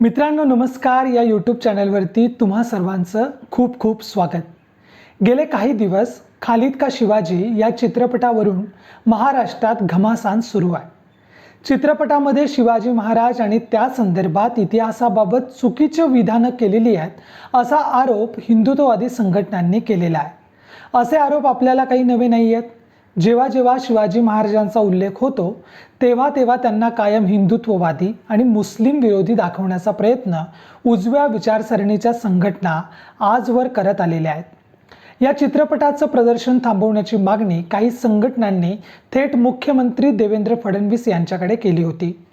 मित्रांनो नमस्कार. या यूट्यूब चॅनलवरती तुम्हा सर्वांचं खूप खूप स्वागत. गेले काही दिवस खालिद का शिवाजी या चित्रपटावरून महाराष्ट्रात घमासान सुरू आहे. चित्रपटामध्ये शिवाजी महाराज आणि त्या संदर्भात इतिहासाबाबत चुकीचे विधानं केलेली आहेत असा आरोप हिंदुत्ववादी संघटनांनी केलेला आहे. असे आरोप आपल्याला काही नवे नाही आहेत जेव्हा जेव्हा शिवाजी महाराजांचा उल्लेख होतो तेव्हा तेव्हा त्यांना कायम हिंदुत्ववादी आणि मुस्लिम विरोधी दाखवण्याचा प्रयत्न उजव्या विचारसरणीच्या संघटना आजवर करत आलेल्या आहेत. या चित्रपटाचं प्रदर्शन थांबवण्याची मागणी काही संघटनांनी थेट मुख्यमंत्री देवेंद्र फडणवीस यांच्याकडे केली होती.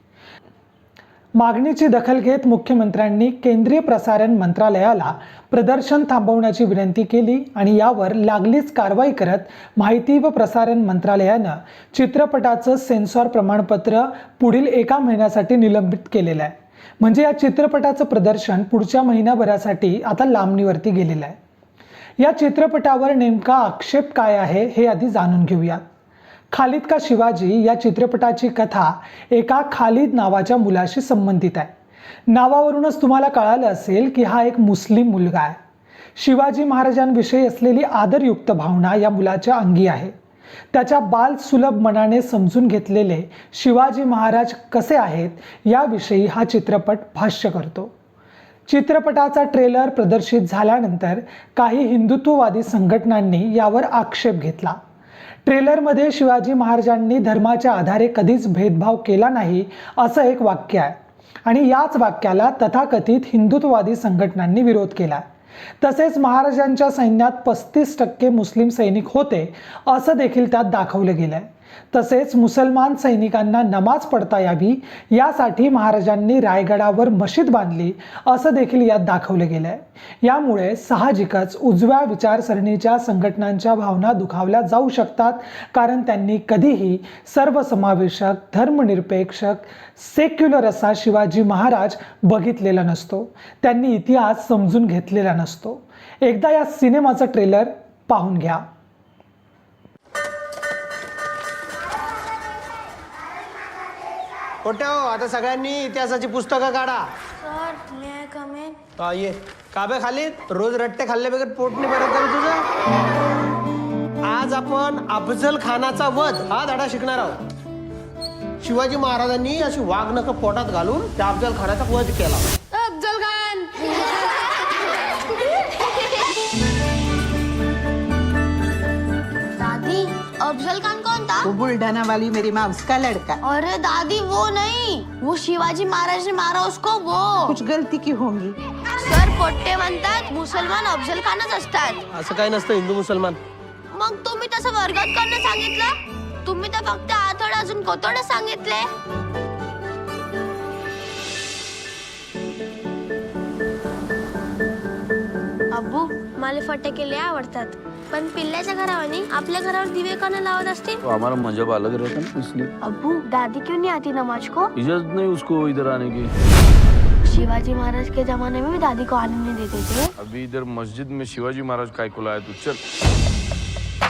मागणीची दखल घेत मुख्यमंत्र्यांनी केंद्रीय प्रसारण मंत्रालयाला प्रदर्शन थांबवण्याची विनंती केली आणि यावर लागलीच कारवाई करत माहिती व प्रसारण मंत्रालयानं चित्रपटाचं सेन्सॉर प्रमाणपत्र पुढील एका महिन्यासाठी निलंबित केलेलं आहे. म्हणजे या चित्रपटाचं प्रदर्शन पुढच्या महिन्याभरासाठी आता लांबणीवरती गेलेलं आहे. या चित्रपटावर नेमका आक्षेप काय आहे हे आधी जाणून घेऊयात. खालिद का शिवाजी या चित्रपटाची कथा एका खालिद नावाच्या मुलाशी संबंधित आहे. नावावरूनच तुम्हाला कळालं असेल की हा एक मुस्लिम मुलगा आहे. शिवाजी महाराजांविषयी असलेली आदरयुक्त भावना या मुलाच्या अंगी आहे. त्याच्या बाल सुलभ मनाने समजून घेतलेले शिवाजी महाराज कसे आहेत याविषयी हा चित्रपट भाष्य करतो. चित्रपटाचा ट्रेलर प्रदर्शित झाल्यानंतर काही हिंदुत्ववादी संघटनांनी यावर आक्षेप घेतला. ट्रेलरमध्ये शिवाजी महाराजांनी धर्माच्या आधारे कधीच भेदभाव केला नाही असं एक वाक्य आहे. आणि याच वाक्याला तथाकथित हिंदुत्ववादी संघटनांनी विरोध केला. तसेच महाराजांच्या सैन्यात पस्तीस टक्के मुस्लिम सैनिक होते असं देखील त्यात दाखवलं गेलं आहे तसेच मुसलमान सैनिकांना नमाज पडता यावी यासाठी महाराजांनी रायगडावर मशीद बांधली असं देखील यात दाखवलं गेलं आहे यामुळे साहजिकच उजव्या विचारसरणीच्या संघटनांच्या भावना दुखावल्या जाऊ शकतात कारण त्यांनी कधीही सर्वसमावेशक धर्मनिरपेक्ष सेक्युलर असा शिवाजी महाराज बघितलेला नसतो. त्यांनी इतिहास समजून घेतलेला नसतो. एकदा या सिनेमाचं ट्रेलर पाहून घ्या. कोट्या हो आता सगळ्यांनी इतिहासाची पुस्तकं काढा. सर मे कम हा, ये. काबे खाली रोज रट्टे खाल्ले बगैर पोट नाही भरत करू तुझं? आज आपण अफजल खानाचा वध हा धडा शिकणार आहोत. शिवाजी महाराजांनी अशी वाघनख पोटात घालून त्या अफजल खानाचा वध केला. वो बुलढाना वाली मेरी माँ उसका लड़का। अरे दादी वो नहीं। वो शिवाजी महाराज ने मारा उसको वो। कुछ गलती की होंगी। सर पोट्टे म्हणतात मुसलमान अफजल खानच असतात। असं काही नसतं हिंदू मुसलमान. मग तुम्ही तसं वर्गात करणं सांगितलं? तुम्ही तर फक्त आथोड अजून कोतोड सांगितले. अब्बू मला फटाके लय आवडतात. पण पिल्ल्याच्या घरावानी आपल्या घरावर दिवे का लावत असतील तो हमारा मजहब अलग रहता है ना इसलिए अब्बू दादी क्यों नहीं आती नमाज को? इजाजत नहीं उसको इधर आने की. शिवाजी महाराज के जमाने में भी दादी को आने नहीं देते थे। अभी इधर मस्जिद में शिवाजी महाराज काय को लाया तू चल।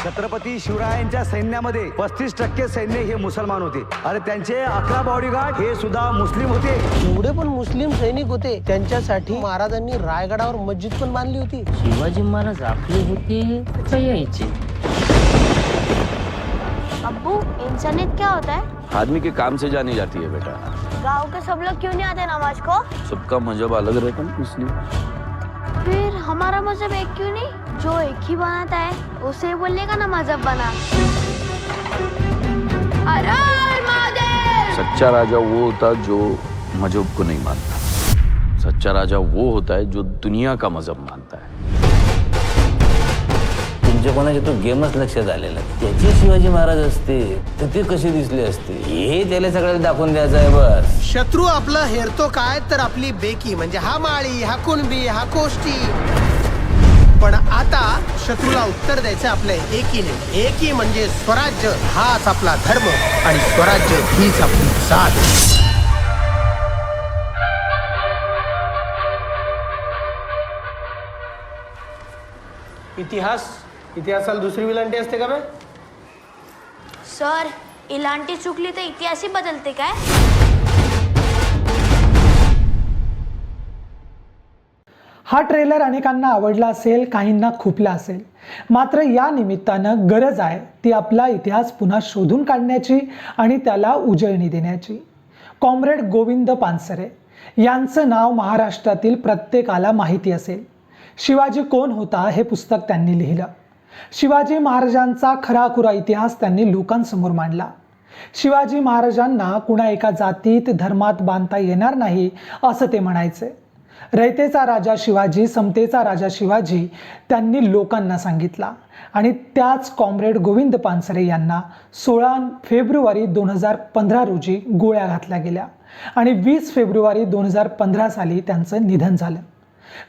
छत्रपती शिवरायांच्या सैन्यामध्ये पस्तीस टक्के सैन्य हे मुसलमान होते. आणि त्यांचे अकरा बॉडीगार्ड हे सुद्धा मुस्लिम होते. एवढे पण मुस्लिम सैनिक होते त्यांच्यासाठी महाराजांनी रायगडावर मस्जिद पण बांधली होती. शिवाजी महाराज आपले होते यायचे. अब्बू इंसानियत क्या होता है? आदमी के काम से जानी जाती है बेटा। गांव के सब लोग क्यों नहीं आते नमाज को? सबका मजहब अलग रहता है ना इसलिए फिर हमारा मजहब एक क्यों नहीं? जो एक ही बनाता है उसे बोलने ना मजहब बना? सच्चा राजा वो होता जो मजहब को नहीं मानता। सच्चा राजा वो होता है जो दुनिया का मजहब मानता है। तुमच्या कोणाच्या तो गेमच लक्षात आलेला आहे. त्याचे शिवाजी महाराज असते तर ते कसे दिसले असते? हे त्याला सगळ्याला दाखवून द्यायचं आहे बस. शत्रू आपलं हेरतो काय तर आपली बेकी म्हणजे हा माळी हा कुणबी हा कोष्टी. पण आता शत्रूला उत्तर द्यायचं आपल्या एकीने. एकी म्हणजे स्वराज्य हाच आपला धर्म आणि स्वराज्य हीच आपली साथ इतिहास? इतिहासाला दुसरी विलांटी असते का बे? सर इलांटी चुकली तर इतिहासही बदलते काय? हा ट्रेलर अनेकांना आवडला असेल काहींना खुपला असेल. मात्र या निमित्तानं गरज आहे ती आपला इतिहास पुन्हा शोधून काढण्याची आणि त्याला उजळणी देण्याची. कॉम्रेड गोविंद पानसरे यांचं नाव महाराष्ट्रातील प्रत्येकाला माहिती असेल. शिवाजी कोण होता हे पुस्तक त्यांनी लिहिलं. शिवाजी महाराजांचा खराखुरा इतिहास त्यांनी लोकांसमोर मांडला. शिवाजी महाराजांना कुणा एका जातीत धर्मात बांधता येणार नाही असं ते म्हणायचे. रयतेचा राजा शिवाजी समतेचा राजा शिवाजी त्यांनी लोकांना सांगितला. आणि त्याच कॉम्रेड गोविंद पानसरे यांना सोळा फेब्रुवारी दोन हजार पंधरा रोजी गोळ्या घातल्या गेल्या. आणि वीस फेब्रुवारी दोन हजार पंधरा साली त्यांचं निधन झालं.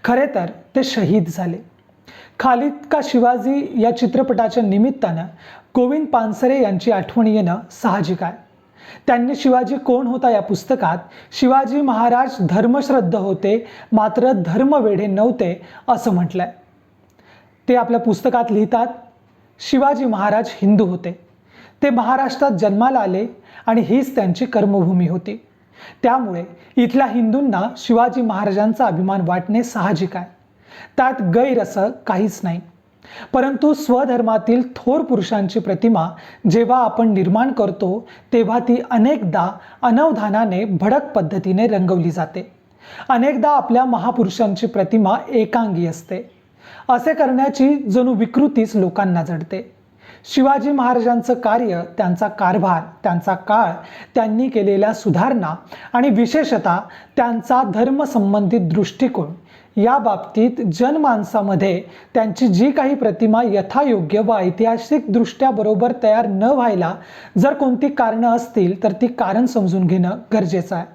खरे तर ते शहीद झाले. खालिद का शिवाजी या चित्रपटाच्या निमित्तानं गोविंद पानसरे यांची आठवण येणं साहजिक आहे. त्यांनी शिवाजी कोण होता या पुस्तकात? शिवाजी महाराज धर्मश्रद्ध होते मात्र धर्मवेढे नव्हते असं म्हटलंय. ते आपल्या पुस्तकात लिहितात शिवाजी महाराज हिंदू होते. ते महाराष्ट्रात जन्माला आले आणि हीच त्यांची कर्मभूमी होती. त्यामुळे इथल्या हिंदूंना शिवाजी महाराजांचा अभिमान वाटणे साहजिक आहे. त्यात गैर असं काहीच नाही. परंतु स्वधर्मातील थोर पुरुषांची प्रतिमा जेव्हा आपण निर्माण करतो तेव्हा ती अनेकदा अनवधानाने भडक पद्धतीने रंगवली जाते. अनेकदा आपल्या महापुरुषांची प्रतिमा एकांगी असते. असे करण्याची जणू विकृतीच लोकांना जडते. शिवाजी महाराजांचं कार्य त्यांचा कारभार त्यांचा काळ त्यांनी केलेल्या सुधारणा आणि विशेषतः त्यांचा धर्मसंबंधित दृष्टिकोन या बाबतीत जनमानसामध्ये त्यांची जी काही प्रतिमा यथायोग्य व ऐतिहासिकदृष्ट्या बरोबर तयार न व्हायला जर कोणती कारणं असतील तर ती कारण समजून घेणं गरजेचं आहे.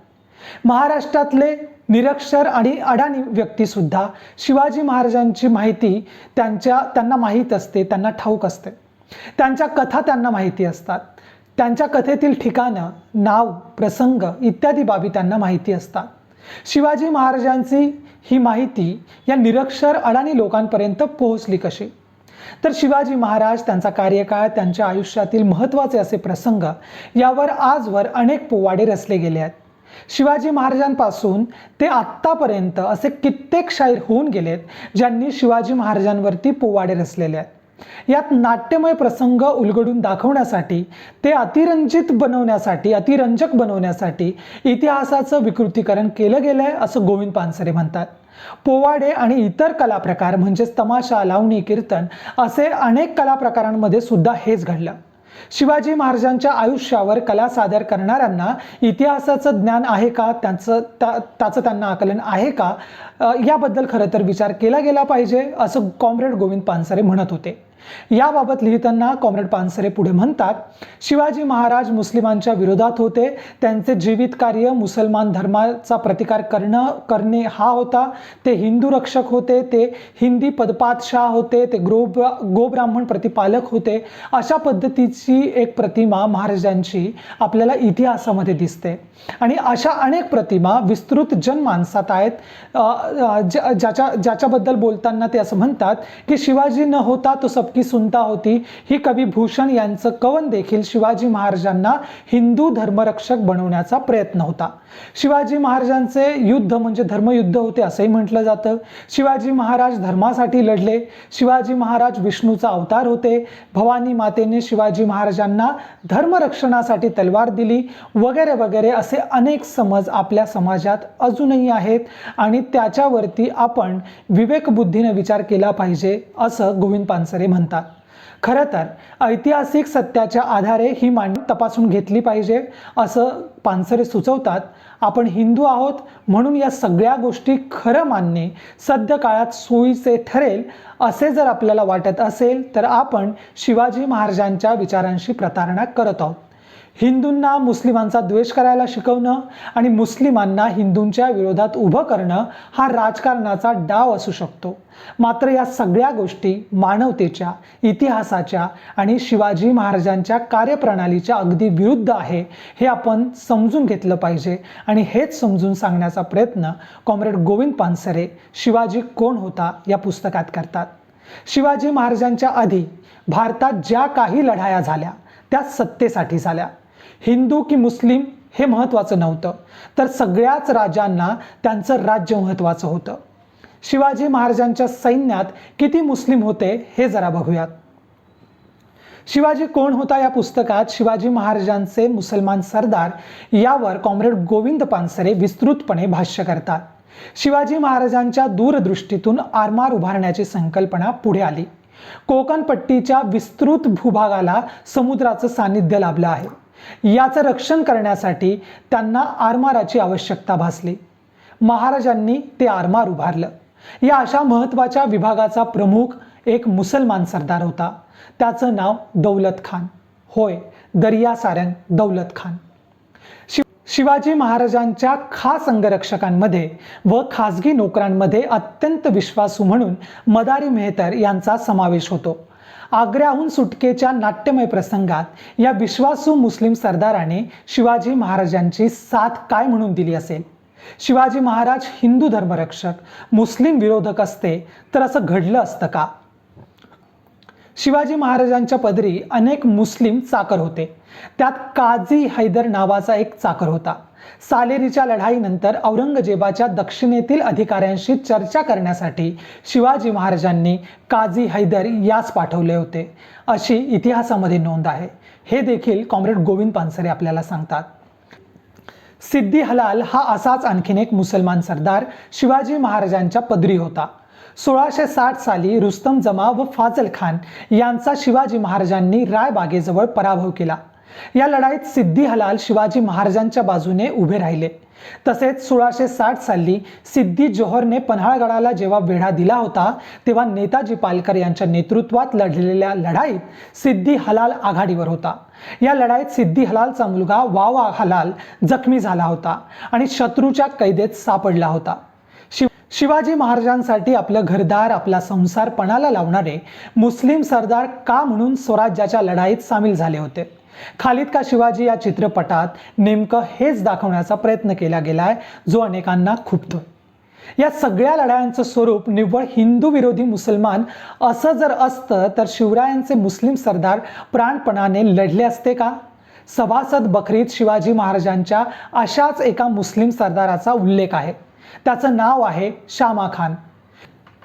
महाराष्ट्रातले निरक्षर आणि अडाणी व्यक्तीसुद्धा शिवाजी महाराजांची माहिती त्यांच्या त्यांना माहीत असते त्यांना ठाऊक असते. त्यांच्या कथा त्यांना माहिती असतात. त्यांच्या कथेतील ठिकाणं नाव प्रसंग इत्यादी बाबी त्यांना माहिती असतात. शिवाजी महाराजांची ही माहिती या निरक्षर अडाणी लोकांपर्यंत पोहोचली कशी? तर शिवाजी महाराज त्यांचा कार्यकाळ त्यांच्या आयुष्यातील महत्त्वाचे असे प्रसंग यावर आजवर अनेक पोवाडे रचले गेले आहेत. शिवाजी महाराजांपासून ते आत्तापर्यंत असे कित्येक शाहीर होऊन गेलेत ज्यांनी शिवाजी महाराजांवरती पोवाडे रचलेले आहेत. यात नाट्यमय प्रसंग उलगडून दाखवण्यासाठी ते अतिरंजित बनवण्यासाठी अतिरंजक बनवण्यासाठी इतिहासाचं विकृतीकरण केलं गेलं आहे असं गोविंद पानसरे म्हणतात. पोवाडे आणि इतर कला प्रकार म्हणजेच तमाशा लावणी कीर्तन असे अनेक कला प्रकारांमध्ये सुद्धा हेच घडलं. शिवाजी महाराजांच्या आयुष्यावर कला सादर करणाऱ्यांना इतिहासाचं ज्ञान आहे का त्यांचं त्या त्याचं त्यांना आकलन आहे का याबद्दल खरं तर विचार केला गेला पाहिजे असं कॉम्रेड गोविंद पानसरे म्हणत होते. याबाबत लिहिताना कॉम्रेड पानसरे पुढे म्हणतात शिवाजी महाराज मुस्लिमांच्या विरोधात होते त्यांचे जीवित कार्य मुसलमान धर्माचा प्रतिकार करणं करणे हा होता ते हिंदू रक्षक होते ते हिंदी पदपातशाह होते ते ग्रो गोब्राह्मण प्रतिपालक होते अशा पद्धतीची एक प्रतिमा महाराजांची आपल्याला इतिहासामध्ये दिसते. आणि अशा अनेक प्रतिमा विस्तृत जनमानसात आहेत ज्या- ज्याच्या ज्याच्याबद्दल बोलताना ते असं म्हणतात की शिवाजी न होता तो सबकी सुनता होती. ही कवी भूषण यांचं कवन देखील शिवाजी महाराजांना हिंदू धर्मरक्षक बनवण्याचा प्रयत्न होता. शिवाजी महाराजांचे युद्ध म्हणजे धर्मयुद्ध होते असंही म्हटलं जातं. शिवाजी महाराज धर्मासाठी लढले. शिवाजी महाराज विष्णूचा अवतार होते. भवानी मातेने शिवाजी महाराजांना धर्मरक्षणासाठी तलवार दिली. वगैरे वगैरे असे अनेक समज आपल्या समाजात अजूनही आहेत आणि त्याच्यावरती आपण विवेकबुद्धीने विचार केला पाहिजे असं गोविंद पानसरे म्हणतात. म्हणतात. खरं तर ऐतिहासिक सत्याच्या आधारे ही मांडणी तपासून घेतली पाहिजे असं पानसरे सुचवतात. आपण हिंदू आहोत म्हणून या सगळ्या गोष्टी खरं मानणे सद्य काळात सोयीचे ठरेल असे जर आपल्याला वाटत असेल तर आपण शिवाजी महाराजांच्या विचारांशी प्रतारणा करत आहोत. हिंदूंना मुस्लिमांचा द्वेष करायला शिकवणं आणि मुस्लिमांना हिंदूंच्या विरोधात उभं करणं हा राजकारणाचा डाव असू शकतो. मात्र या सगळ्या गोष्टी मानवतेच्या इतिहासाच्या आणि शिवाजी महाराजांच्या कार्यप्रणालीच्या अगदी विरुद्ध आहे हे आपण समजून घेतलं पाहिजे आणि हेच समजून सांगण्याचा प्रयत्न कॉम्रेड गोविंद पानसरे शिवाजी कोण होता या पुस्तकात करतात. शिवाजी महाराजांच्या आधी भारतात ज्या काही लढाया झाल्या त्या सत्तेसाठी झाल्या. हिंदू की मुस्लिम हे महत्त्वाचं नव्हतं. तर सगळ्याच राजांना त्यांचं राज्य महत्त्वाचं होतं. शिवाजी महाराजांच्या सैन्यात किती मुस्लिम होते हे जरा बघूयात. शिवाजी कोण होता या पुस्तकात? शिवाजी महाराजांचे मुसलमान सरदार यावर कॉम्रेड गोविंद पानसरे विस्तृतपणे भाष्य करतात. शिवाजी महाराजांच्या दूरदृष्टीतून आरमार उभारण्याची संकल्पना पुढे आली. कोकणपट्टीच्या विस्तृत भूभागाला समुद्राचं सानिध्य लाभलं आहे. याचं रक्षण करण्यासाठी त्यांना आरमाराची आवश्यकता भासली. महाराजांनी ते आरमार उभारलं. या अशा महत्त्वाच्या विभागाचा प्रमुख एक मुसलमान सरदार होता. त्याचं नाव दौलत खान. होय दर्या सारंग दौलत खान. शिवाजी महाराजांच्या खास अंगरक्षकांमध्ये व खासगी नोकरांमध्ये अत्यंत विश्वासू म्हणून मदारी मेहतर यांचा समावेश होतो. आग्र्याहून सुटकेच्या नाट्यमय प्रसंगात या विश्वासू मुस्लिम सरदाराने शिवाजी महाराजांची साथ काय म्हणून दिली असेल? शिवाजी महाराज हिंदू धर्मरक्षक मुस्लिम विरोधक असते तर असं घडलं असतं का? शिवाजी महाराजांच्या पदरी अनेक मुस्लिम चाकर होते. त्यात काझी हैदर नावाचा एक चाकर होता. सालेरीच्या लढाईनंतर औरंगजेबाच्या दक्षिणेतील अधिकाऱ्यांशी चर्चा करण्यासाठी शिवाजी महाराजांनी काझी हैदर यास पाठवले होते. अशी इतिहासामध्ये नोंद आहे. हे देखील कॉम्रेड गोविंद पानसरे आपल्याला सांगतात. सिद्धी हलाल हा असाच आणखीन एक मुसलमान सरदार शिवाजी महाराजांच्या पदरी होता. सोळाशे साठ साली रुस्तम जमा व फाजल खान यांचा शिवाजी महाराजांनी रायबागेजवळ पराभव केला. या लढाईत सिद्धी हलाल शिवाजी महाराजांच्या बाजूने उभे राहिले. तसेच सोळाशे साठ साली सिद्धी जोहरने पन्हाळगडाला जेव्हा वेढा दिला होता तेव्हा नेताजी पालकर यांच्या नेतृत्वात लढलेल्या लढाईत सिद्धी हलाल आघाडीवर होता. या लढाईत सिद्धी हलालचा मुलगा वावा हलाल जखमी झाला होता आणि शत्रूच्या कैदेत सापडला होता. शिव शिवाजी महाराजांसाठी आपलं घरदार आपला संसार पणाला लावणारे मुस्लिम सरदार का म्हणून स्वराज्याच्या लढाईत सामील झाले होते? खालिद का शिवाजी या चित्रपटात नेमकं हेच दाखवण्याचा प्रयत्न केला गेलाय जो अनेकांना खुपतो. या सगळ्या लढायांचं स्वरूप निव्वळ हिंदू विरोधी मुसलमान असं जर असतं तर शिवरायांचे मुस्लिम सरदार प्राणपणाने लढले असते का? सभासद बकरीत शिवाजी महाराजांच्या अशाच एका मुस्लिम सरदाराचा उल्लेख आहे. त्याचं नाव आहे शामा खान.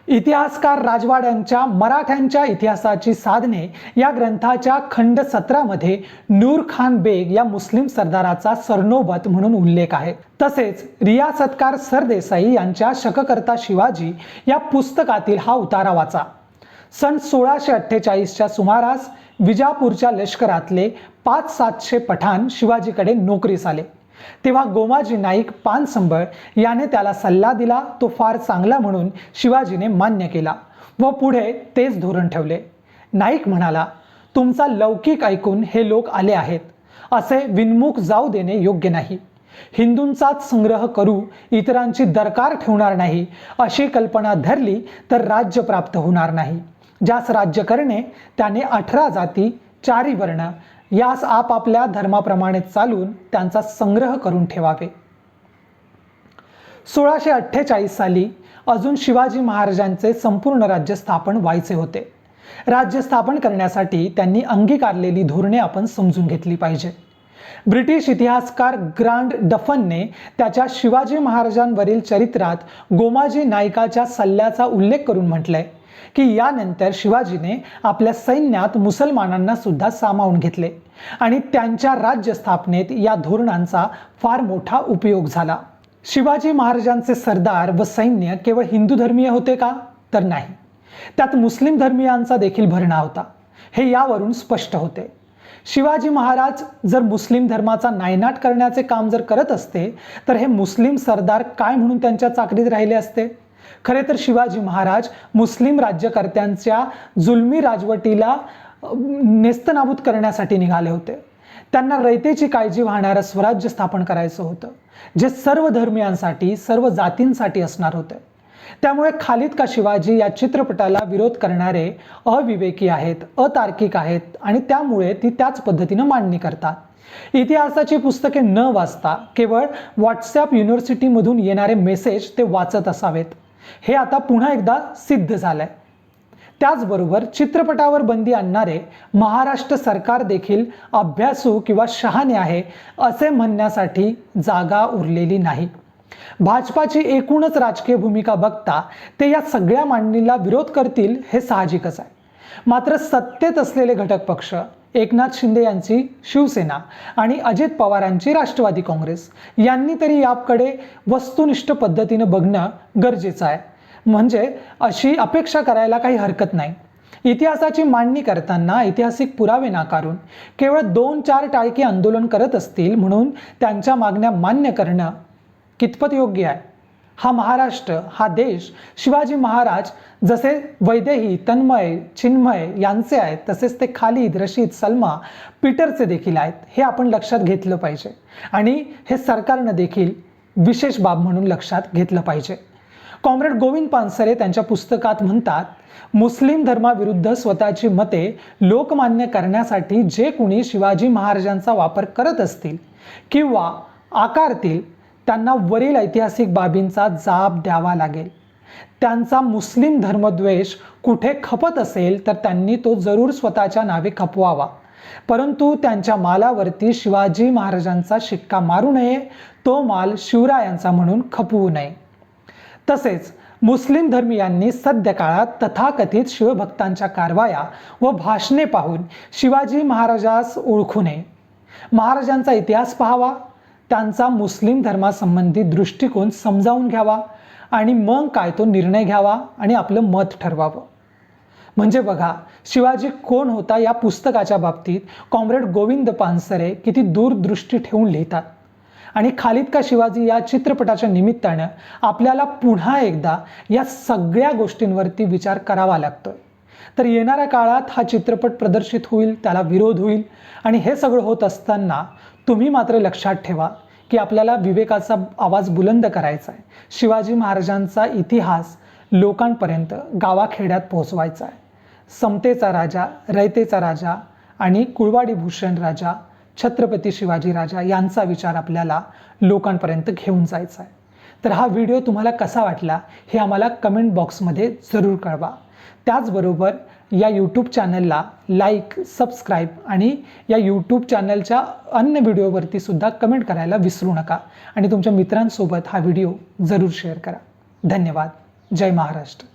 इतिहासकार राजवाड्यांच्या मराठ्यांच्या इतिहासाची साधने या ग्रंथाच्या खंड सतरामध्ये नूर खान बेग या मुस्लिम सरदाराचा सरनोबत म्हणून उल्लेख आहे. तसेच रियासतकार सरदेसाई यांच्या शककर्ता शिवाजी या पुस्तकातील हा उतारा वाचा. सन सोळाशे अठ्ठेचाळीसच्या सुमारास विजापूरच्या लष्करातले पाच सातशे पठाण शिवाजीकडे नोकरीस आले. तेव्हा गोमाजी नाईक पानसंबळ याने त्याला सल्ला दिला तो फार चांगला म्हणून शिवाजीने मान्य केला व पुढे तेच धोरण ठेवले. नाईक म्हणाला तुमचा लौकिक ऐकून हे लोक आले आहेत. असे विनमुख जाऊ देणे योग्य नाही. हिंदूंचाच संग्रह करू इतरांची दरकार ठेवणार नाही अशी कल्पना धरली तर राज्य प्राप्त होणार नाही. ज्यास राज्य करणे त्याने अठरा जाती चारी वर्ण यास आपापल्या धर्माप्रमाणे चालून त्यांचा संग्रह करून ठेवावे. सोळाशे अठ्ठेचाळीस साली अजून शिवाजी महाराजांचे संपूर्ण राज्य स्थापन व्हायचे होते. राज्य स्थापन करण्यासाठी त्यांनी अंगीकारलेली धोरणे आपण समजून घेतली पाहिजे. ब्रिटिश इतिहासकार ग्रांड डफनने त्याच्या शिवाजी महाराजांवरील चरित्रात गोमाजी नायकाच्या सल्ल्याचा उल्लेख करून म्हटलंय. की यानंतर शिवाजीने आपल्या सैन्यात मुसलमानांना सुद्धा सामावून घेतले. आणि त्यांच्या राज्य स्थापनेत या धोरणांचा फार मोठा उपयोग झाला. शिवाजी महाराजांचे सरदार व सैन्य केवळ हिंदू धर्मीय होते का? तर नाही. त्यात मुस्लिम धर्मीयांचा देखील भरणा होता. हे यावरून स्पष्ट होते. शिवाजी महाराज जर मुस्लिम धर्माचा नायनाट करण्याचे काम जर करत असते तर हे मुस्लिम सरदार काय म्हणून त्यांच्या चाकरीत राहिले असते? खरे तर शिवाजी महाराज मुस्लिम राज्यकर्त्यांच्या जुलमी राजवटीला नेस्तनाबूत करण्यासाठी निघाले होते. त्यांना रयतेची काळजी वाहणारं स्वराज्य स्थापन करायचं होतं जे सर्व धर्मियांसाठी सर्व जातींसाठी असणार होते. त्यामुळे खालिद का शिवाजी या चित्रपटाला विरोध करणारे अविवेकी आहेत अतार्किक आहेत आणि त्यामुळे ती त्याच पद्धतीनं मांडणी करतात. इतिहासाची पुस्तके न वाचता केवळ व्हॉट्सॲप युनिव्हर्सिटीमधून येणारे मेसेज ते वाचत असावेत. हे आता पुन्हा एकदा सिद्ध झालंय. त्याचबरोबर चित्रपटावर बंदी आणणारे महाराष्ट्र सरकार देखील अभ्यासू किंवा शहाणे आहे असे म्हणण्यासाठी जागा उरलेली नाही. भाजपाची एकूणच राजकीय भूमिका बघता ते या सगळ्या मांडणीला विरोध करतील हे साहजिकच आहे. मात्र सत्तेत असलेले घटक पक्ष एकनाथ शिंदे यांची शिवसेना आणि अजित पवारांची राष्ट्रवादी काँग्रेस. यांनी तरी याकडे वस्तुनिष्ठ पद्धतीनं बघणं गरजेचं आहे. म्हणजे अशी अपेक्षा करायला काही हरकत नाही. इतिहासाची मांडणी करताना ऐतिहासिक पुरावे नाकारून केवळ दोन चार टाळकी आंदोलन करत असतील म्हणून त्यांच्या मागण्या मान्य करणं कितपत योग्य आहे? हा महाराष्ट्र हा देश शिवाजी महाराज जसे वैदेही तन्मय चिन्मय यांचे आहेत तसेच ते खालिद रशीद सलमा पीटरचे देखील आहेत. हे आपण लक्षात घेतलं पाहिजे. आणि हे सरकारनं देखील विशेष बाब म्हणून लक्षात घेतलं पाहिजे. कॉम्रेड गोविंद पानसरे त्यांच्या पुस्तकात म्हणतात मुस्लिम धर्माविरुद्ध स्वतःची मते लोकमान्य करण्यासाठी जे कुणी शिवाजी महाराजांचा वापर करत असतील किंवा आकारतील त्यांना वरील ऐतिहासिक बाबींचा जाब द्यावा लागेल. त्यांचा मुस्लिम धर्मद्वेष कुठे खपत असेल तर त्यांनी तो जरूर स्वतःच्या नावे खपवावा. परंतु त्यांच्या मालावरती शिवाजी महाराजांचा शिक्का मारू नये तो माल शिवरायांचा म्हणून खपवू नये. तसेच मुस्लिम धर्मियांनी सध्या काळात तथाकथित शिवभक्तांच्या कारवाया व भाषणे पाहून शिवाजी महाराजास ओळखू नये. महाराजांचा इतिहास पाहावा. त्यांचा मुस्लिम धर्मासंबंधी दृष्टिकोन समजावून घ्यावा आणि मग काय तो निर्णय घ्यावा आणि आपलं मत ठरवावं. म्हणजे बघा शिवाजी कोण होता या पुस्तकाच्या बाबतीत? कॉम्रेड गोविंद पानसरे किती दूरदृष्टी ठेवून लिहितात. आणि खालिद का शिवाजी या चित्रपटाच्या निमित्तानं आपल्याला पुन्हा एकदा या सगळ्या गोष्टींवरती विचार करावा लागतोय. तर येणाऱ्या काळात हा चित्रपट प्रदर्शित होईल त्याला विरोध होईल आणि हे सगळं होत असताना तुम्ही मात्र लक्षात ठेवा की आपल्याला विवेकाचा आवाज बुलंद करायचा आहे. शिवाजी महाराजांचा इतिहास लोकांपर्यंत गावाखेड्यात पोहोचवायचा आहे. समतेचा राजा रयतेचा राजा आणि कुळवाडी भूषण राजा छत्रपती शिवाजी राजा यांचा विचार आपल्याला लोकांपर्यंत घेऊन जायचा आहे. तर हा व्हिडिओ तुम्हाला कसा वाटला हे आम्हाला कमेंट बॉक्समध्ये जरूर कळवा. त्याचबरोबर या यूट्यूब चॅनलला लाईक सबस्क्राईब आणि या यूट्यूब चॅनलच्या अन्य व्हिडिओवरती सुद्धा कमेंट करायला विसरू नका. आणि तुमच्या मित्रांसोबत हा व्हिडिओ जरूर शेअर करा. धन्यवाद. जय महाराष्ट्र.